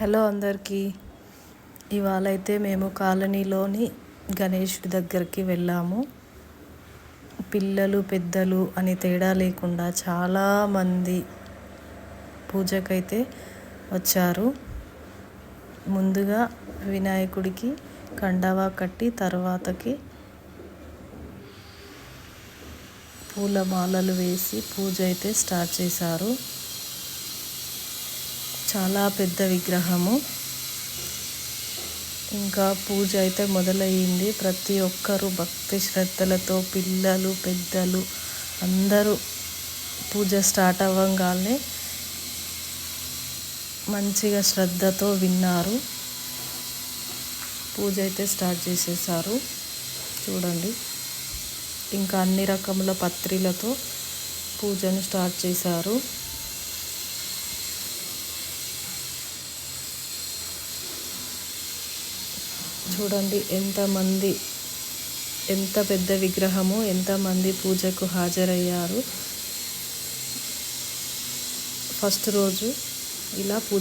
Hello అందరికీ. ఇవాళ అయితే మేము కాలనీలోని గణేషుడి దగ్గరికి వెళ్ళాము. పిల్లలు పెద్దలు అని తేడా లేకుండా చాలామంది పూజకైతే వచ్చారు. ముందుగా వినాయకుడికి కండవా కట్టి తర్వాతకి పూలమాలలు వేసి పూజ అయితే స్టార్ట్ చేశారు. చాలా పెద్ద విగ్రహము. ఇంకా పూజ అయితే మొదలయ్యింది. ప్రతి ఒక్కరూ భక్తి శ్రద్ధలతో పిల్లలు పెద్దలు అందరూ పూజ స్టార్ట్ అవ్వగానే మంచిగా శ్రద్ధతో విన్నారు. పూజ అయితే స్టార్ట్ చేసేసారు. చూడండి. ఇంకా అన్ని రకముల పత్రిలతో పూజను స్టార్ట్ చేశారు. చూడండి ఎంతమంది ఎంత పెద్ద విగ్రహము ఎంతమంది పూజకు హాజరయ్యారు. ఫస్ట్ రోజు ఇలా పూజ